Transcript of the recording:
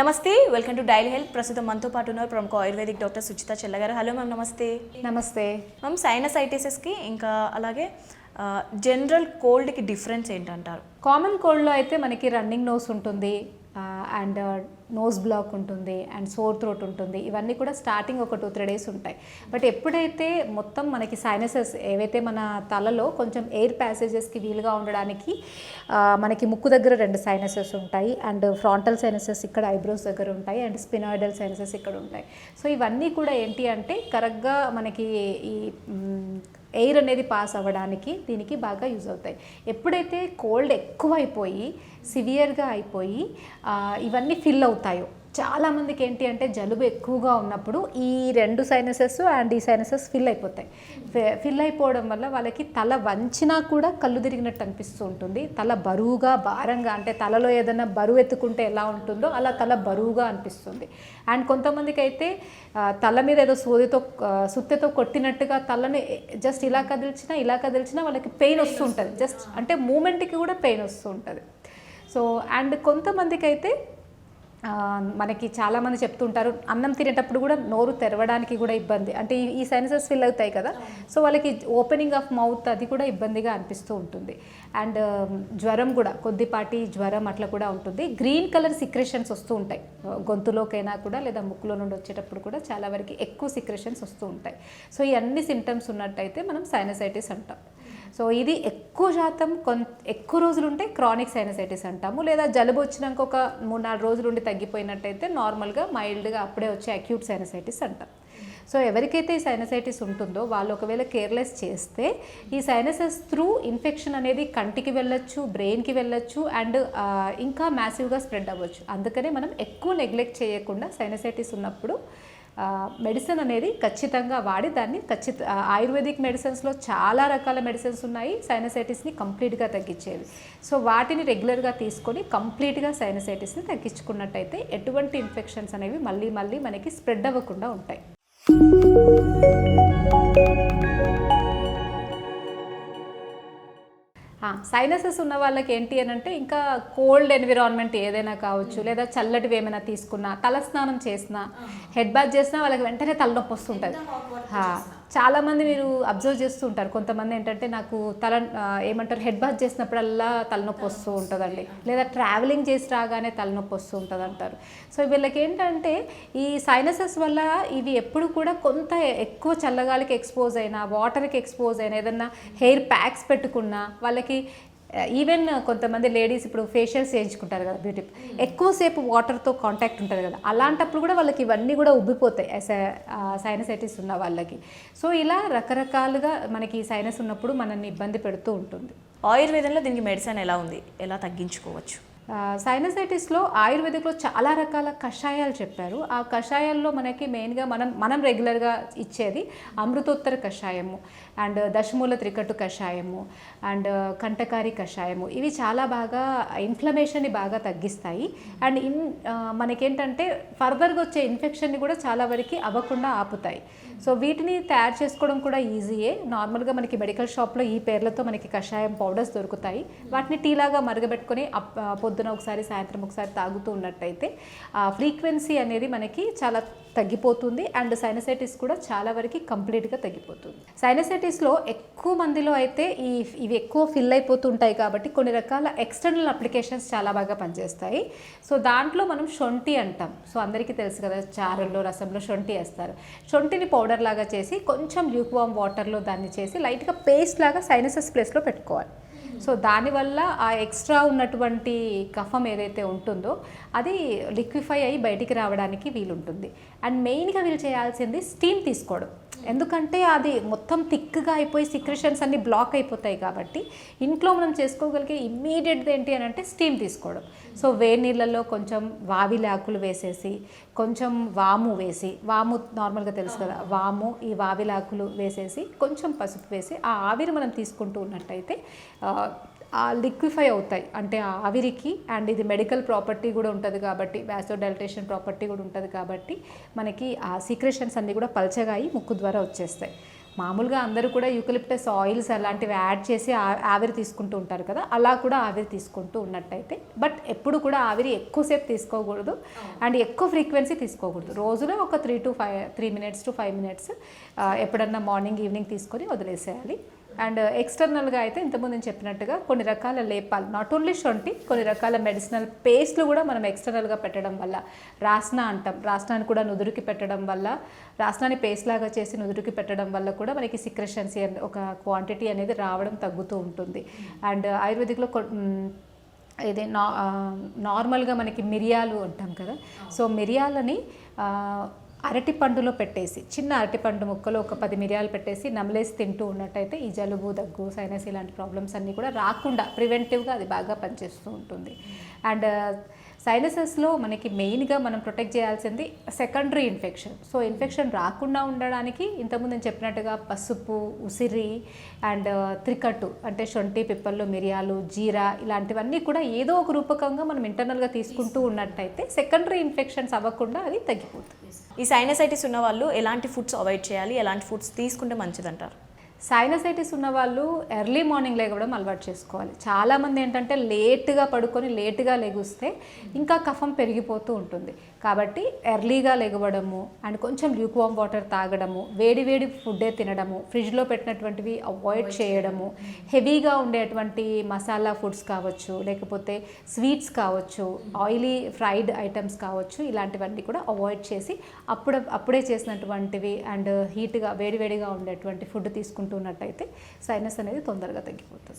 నమస్తే welcome to daily health. ప్రస్తుతం మనతో పాటు ఉన్నారు ప్రముఖ ఆయుర్వేదిక్ డాక్టర్ సుచిత చెల్లగారు. హలో మ్యామ్ నమస్తే. నమస్తే. మ్యామ్ సైనసైటిసెస్కి ఇంకా అలాగే జనరల్ కోల్డ్కి డిఫరెన్స్ ఏంటంటారు? కామన్ కోల్డ్లో అయితే మనకి రన్నింగ్ నోస్ ఉంటుంది అండ్ నోస్ బ్లాక్ ఉంటుంది అండ్ సోర్ థ్రోట్ ఉంటుంది. ఇవన్నీ కూడా స్టార్టింగ్ ఒక టూ త్రీ డేస్ ఉంటాయి. బట్ ఎప్పుడైతే మొత్తం మనకి సైనసెస్ ఏవైతే మన తలలో కొంచెం ఎయిర్ ప్యాసేజెస్కి వీలుగా ఉండడానికి మనకి ముక్కు దగ్గర రెండు సైనసెస్ ఉంటాయి. అండ్ ఫ్రాంటల్ సైనసెస్ ఇక్కడ ఐబ్రోస్ దగ్గర ఉంటాయి. అండ్ స్పినాయిడల్ సైనసెస్ ఇక్కడ ఉంటాయి. సో ఇవన్నీ కూడా ఏంటి అంటే కరెక్ట్గా మనకి ఈ ఎయిర్ అనేది పాస్ అవ్వడానికి దీనికి బాగా యూజ్ అవుతాయి. ఎప్పుడైతే కోల్డ్ ఎక్కువ అయిపోయి సివియర్గా అయిపోయి ఇవన్నీ ఫిల్ అవుతాయో చాలామందికి ఏంటి అంటే జలుబు ఎక్కువగా ఉన్నప్పుడు ఈ రెండు సైనసెస్ అండ్ ఈ సైనసెస్ ఫిల్ అయిపోతాయి. ఫిల్ అయిపోవడం వల్ల వాళ్ళకి తల వంచినా కూడా కళ్ళు తిరిగినట్టు అనిపిస్తూ ఉంటుంది. తల బరువుగా భారంగా అంటే తలలో ఏదైనా బరువు ఎత్తుకుంటే ఎలా ఉంటుందో అలా తల బరువుగా అనిపిస్తుంది. అండ్ కొంతమందికి అయితే తల మీద ఏదో సూదితో సుత్తెతో కొట్టినట్టుగా తలని జస్ట్ ఇలా కదిల్చినా ఇలా కదిల్చినా వాళ్ళకి పెయిన్ వస్తూ ఉంటుంది. జస్ట్ అంటే మూమెంట్కి కూడా పెయిన్ వస్తూ ఉంటుంది. సో అండ్ కొంతమందికి అయితే మనకి చాలామంది చెప్తుంటారు అన్నం తినేటప్పుడు కూడా నోరు తెరవడానికి కూడా ఇబ్బంది. అంటే ఈ- ఈ సైనసెస్ ఫిల్ అవుతాయి కదా. సో వాళ్ళకి ఓపెనింగ్ ఆఫ్ మౌత్ అది కూడా ఇబ్బందిగా అనిపిస్తూ ఉంటుంది. అండ్ um, జ్వరం కూడా కొద్దిపాటి జ్వరం అట్లా కూడా ఉంటుంది. గ్రీన్ కలర్ సిక్రెషన్స్ వస్తూ ఉంటాయి. గొంతులోకైనా కూడా లేదా ముక్కులో నుండి వచ్చేటప్పుడు కూడా చాలా వరకు ఎక్కువ సిక్రెషన్స్ వస్తూ ఉంటాయి. సో ఈ అన్ని సిమ్టమ్స్ ఉన్నట్టయితే మనం సైనసైటిస్ అంటాం. సో ఇది ఎక్కువ శాతం కొంత ఎక్కువ రోజులు ఉంటే క్రానిక్ సైనసైటిస్ అంటాము. లేదా జలుబు వచ్చినాక ఒక మూడు నాలుగు రోజులు ఉండి తగ్గిపోయినట్టయితే నార్మల్గా మైల్డ్గా అప్పుడే వచ్చే అక్యూట్ సైనసైటిస్ అంటాం. సో ఎవరికైతే ఈ సైనసైటిస్ ఉంటుందో వాళ్ళు ఒకవేళ కేర్లెస్ చేస్తే ఈ సైనసెస్ త్రూ ఇన్ఫెక్షన్ అనేది కంటికి వెళ్ళొచ్చు బ్రెయిన్కి వెళ్ళొచ్చు అండ్ ఇంకా మ్యాసివ్గా స్ప్రెడ్ అవ్వచ్చు. అందుకనే మనం ఎక్కువ నెగ్లెక్ట్ చేయకుండా సైనసైటిస్ ఉన్నప్పుడు మెడిసిన్ అనేది ఖచ్చితంగా వాడి దాన్ని ఖచ్చిత ఆయుర్వేదిక్ మెడిసిన్స్లో చాలా రకాల మెడిసిన్స్ ఉన్నాయి సైనసైటిస్ని కంప్లీట్గా తగ్గించేవి. సో వాటిని రెగ్యులర్గా తీసుకొని కంప్లీట్గా సైనసైటిస్ని తగ్గించుకున్నట్టయితే ఎటువంటి ఇన్ఫెక్షన్స్ అనేవి మళ్ళీ మళ్ళీ మనకి స్ప్రెడ్ అవ్వకుండా ఉంటాయి. సైనసెస్ ఉన్న వాళ్ళకి ఏంటి అని అంటే ఇంకా కోల్డ్ ఎన్విరాన్మెంట్ ఏదైనా కావచ్చు లేదా చల్లటివి ఏమైనా తీసుకున్నా తలస్నానం చేసినా హెడ్ బాత్ చేసినా వాళ్ళకి వెంటనే తలనొప్పి వస్తుంటుంది. చాలామంది మీరు అబ్జర్వ్ చేస్తూ ఉంటారు. కొంతమంది ఏంటంటే నాకు తల ఏమంటారు హెడ్ బాత్ చేసినప్పుడల్లా తలనొప్పి వస్తూ ఉంటుందండి. లేదా ట్రావెలింగ్ చేసి రాగానే తలనొప్పి వస్తూ ఉంటుంది అంటారు సో వీళ్ళకి ఏంటంటే ఈ సైనసెస్ వల్ల ఇవి ఎప్పుడు కూడా కొంత ఎక్కువ చల్లగాలికి ఎక్స్పోజ్ అయినా వాటర్కి ఎక్స్పోజ్ అయినా ఏదన్నా హెయిర్ ప్యాక్స్ పెట్టుకున్నా వాళ్ళకి ఈవెన్ కొంతమంది లేడీస్ ఇప్పుడు ఫేషియల్స్ చేయించుకుంటారు కదా బ్యూటీ ఎక్కువసేపు వాటర్తో కాంటాక్ట్ ఉంటుంది కదా అలాంటప్పుడు కూడా వాళ్ళకి ఇవన్నీ కూడా ఉబ్బిపోతాయి సైనసైటిస్ ఉన్న వాళ్ళకి. సో ఇలా రకరకాలుగా మనకి సైనస్ ఉన్నప్పుడు మనల్ని ఇబ్బంది పెడుతూ ఉంటుంది. ఆయుర్వేదంలో దీనికి మెడిసిన్ ఎలా ఉంది? ఎలా తగ్గించుకోవచ్చు? సైనసైటిస్లో ఆయుర్వేదిక్లో చాలా రకాల కషాయాలు చెప్పారు. ఆ కషాయాల్లో మనకి మెయిన్గా మనం మనం రెగ్యులర్గా ఇచ్చేది అమృతోత్తర కషాయము అండ్ దశమూల త్రికట్టు కషాయము అండ్ కంటకారి కషాయము. ఇవి చాలా బాగా ఇన్ఫ్లమేషన్ని బాగా తగ్గిస్తాయి. అండ్ ఇన్ మనకేంటంటే ఫర్దర్గా వచ్చే ఇన్ఫెక్షన్ని కూడా చాలా వరకు అవ్వకుండా ఆపుతాయి. సో వీటిని తయారు చేసుకోవడం కూడా ఈజీయే నార్మల్గా మనకి మెడికల్ షాప్లో ఈ పేర్లతో మనకి కషాయం పౌడర్స్ దొరుకుతాయి. వాటిని టీలాగా మరగబెట్టుకొని పొద్దు పొద్దున ఒకసారి సాయంత్రం ఒకసారి తాగుతూ ఉన్నట్టయితే ఆ ఫ్రీక్వెన్సీ అనేది మనకి చాలా తగ్గిపోతుంది అండ్ సైనసైటిస్ కూడా చాలా వరకు కంప్లీట్గా తగ్గిపోతుంది. సైనసైటిస్లో ఎక్కువ మందిలో అయితే ఈ ఇవి ఎక్కువ ఫిల్ అయిపోతుంటాయి కాబట్టి కొన్ని రకాల ఎక్స్టర్నల్ అప్లికేషన్స్ చాలా బాగా పనిచేస్తాయి. సో దాంట్లో మనం శొంఠి అంటాం. సో అందరికీ తెలుసు కదా చారుల్లో రసంలో శొంఠి వేస్తారు. శొంఠిని పౌడర్ లాగా చేసి కొంచెం ల్యూక్వామ్ వాటర్లో దాన్ని చేసి లైట్గా పేస్ట్ లాగా సైనసస్ ప్లేస్లో పెట్టుకోవాలి. సో దానివల్ల ఆ ఎక్స్ట్రా ఉన్నటువంటి కఫం ఏదైతే ఉంటుందో అది లిక్విఫై అయ్యి బయటికి రావడానికి వీలుంటుంది. అండ్ మెయిన్గా వీళ్ళు చేయాల్సింది స్టీమ్ తీసుకోవడం. ఎందుకంటే అది మొత్తం థిక్గా అయిపోయి సిక్రెషన్స్ అన్ని బ్లాక్ అయిపోతాయి కాబట్టి ఇంట్లో మనం చేసుకోగలిగే ఇమ్మీడియట్ ఏంటి అని అంటే స్టీమ్ తీసుకోవడం. సో వేడి నీళ్ళల్లో కొంచెం వావిలి ఆకులు వేసేసి కొంచెం వాము వేసి వాము నార్మల్గా తెలుసు కదా వాము ఈ వావిలి ఆకులు వేసేసి కొంచెం పసుపు వేసి ఆ ఆవిరి మనం తీసుకుంటూ ఉన్నట్టయితే లిక్విఫై అవుతాయి. అంటే ఆ ఆవిరికి అండ్ ఇది మెడికల్ ప్రాపర్టీ కూడా ఉంటుంది కాబట్టి వ్యాసోడల్టేషన్ ప్రాపర్టీ కూడా ఉంటుంది కాబట్టి మనకి ఆ సీక్రెషన్స్ అన్నీ కూడా పల్చగా అయి ముక్కు ద్వారా వచ్చేస్తాయి. మామూలుగా అందరూ కూడా యూకలిప్టస్ ఆయిల్స్ అలాంటివి యాడ్ చేసి ఆవిరి తీసుకుంటూ ఉంటారు కదా అలా కూడా ఆవిరి తీసుకుంటూ ఉన్నట్టయితే బట్ ఎప్పుడు కూడా ఆవిరి ఎక్కువసేపు తీసుకోకూడదు అండ్ ఎక్కువ ఫ్రీక్వెన్సీ తీసుకోకూడదు. రోజులో ఒక three to five three minutes to five minutes ఎప్పుడన్నా మార్నింగ్ ఈవినింగ్ తీసుకొని వదిలేసేయాలి. అండ్ ఎక్స్టర్నల్గా అయితే ఇంతకుముందు నేను చెప్పినట్టుగా కొన్ని రకాల లేపాలు నాట్ ఓన్లీ షొంటి కొన్ని రకాల మెడిసినల్ పేస్ట్లు కూడా మనం ఎక్స్టర్నల్గా పెట్టడం వల్ల రాస్నా అంటాం. రాస్నాన్ని కూడా నుదురుకి పెట్టడం వల్ల రాస్నాన్ని పేస్ట్ లాగా చేసి నుదురుకి పెట్టడం వల్ల కూడా మనకి సిక్రెషన్సీ ఒక క్వాంటిటీ అనేది రావడం తగ్గుతూ ఉంటుంది. అండ్ ఆయుర్వేదిక్లో ఇది నా నార్మల్గా మనకి మిరియాలు అంటాం కదా. సో మిరియాలని అరటిపండులో అరటి పండులో పెట్టేసి చిన్న అరటి పండు ముక్కలో ఒక పది మిరియాలు పెట్టేసి నమలేసి తింటూ ఉన్నట్టయితే ఈ జలుబు దగ్గు సైనస్ ఇలాంటి ప్రాబ్లమ్స్ అన్నీ కూడా రాకుండా ప్రివెంటివ్గా అది బాగా పనిచేస్తూ ఉంటుంది. అండ్ సైనసెస్లో uh, మనకి మెయిన్గా మనం ప్రొటెక్ట్ చేయాల్సింది సెకండరీ ఇన్ఫెక్షన్ సో ఇన్ఫెక్షన్ రాకుండా ఉండడానికి ఇంతకుముందు నేను చెప్పినట్టుగా పసుపు ఉసిరి అండ్ uh, త్రికట్టు అంటే శొంఠి పిప్పలు మిరియాలు జీరా ఇలాంటివన్నీ కూడా ఏదో ఒక రూపకంగా మనం ఇంటర్నల్గా తీసుకుంటూ ఉన్నట్టయితే సెకండరీ ఇన్ఫెక్షన్స్ అవ్వకుండా అది తగ్గిపోతుంది. ఈ సైనసైటిస్ ఉన్న వాళ్ళు ఎలాంటి ఫుడ్స్ అవాయిడ్ చేయాలి? ఎలాంటి ఫుడ్స్ తీసుకుంటే మంచిదంటారు? సైనసైటిస్ ఉన్న వాళ్ళు ఎర్లీ మార్నింగ్ లేవడం అలవాటు చేసుకోవాలి. చాలామంది ఏంటంటే లేట్గా పడుకొని లేట్గా లెగుస్తే ఇంకా కఫం పెరిగిపోతూ ఉంటుంది. కాబట్టి ఎర్లీగా లెగవడము అండ్ కొంచెం ల్యూక్వామ్ వాటర్ తాగడము వేడి వేడి ఫుడ్డే తినడము ఫ్రిడ్జ్లో పెట్టినటువంటివి అవాయిడ్ చేయడము హెవీగా ఉండేటువంటి మసాలా ఫుడ్స్ కావచ్చు లేకపోతే స్వీట్స్ కావచ్చు ఆయిలీ ఫ్రైడ్ ఐటమ్స్ కావచ్చు ఇలాంటివన్నీ కూడా అవాయిడ్ చేసి అప్పుడు అప్పుడే చేసినటువంటివి అండ్ హీట్గా వేడివేడిగా ఉండేటువంటి ఫుడ్ తీసుకుంటున్నట్టయితే సైనస్ అనేది తొందరగా తగ్గిపోతుంది.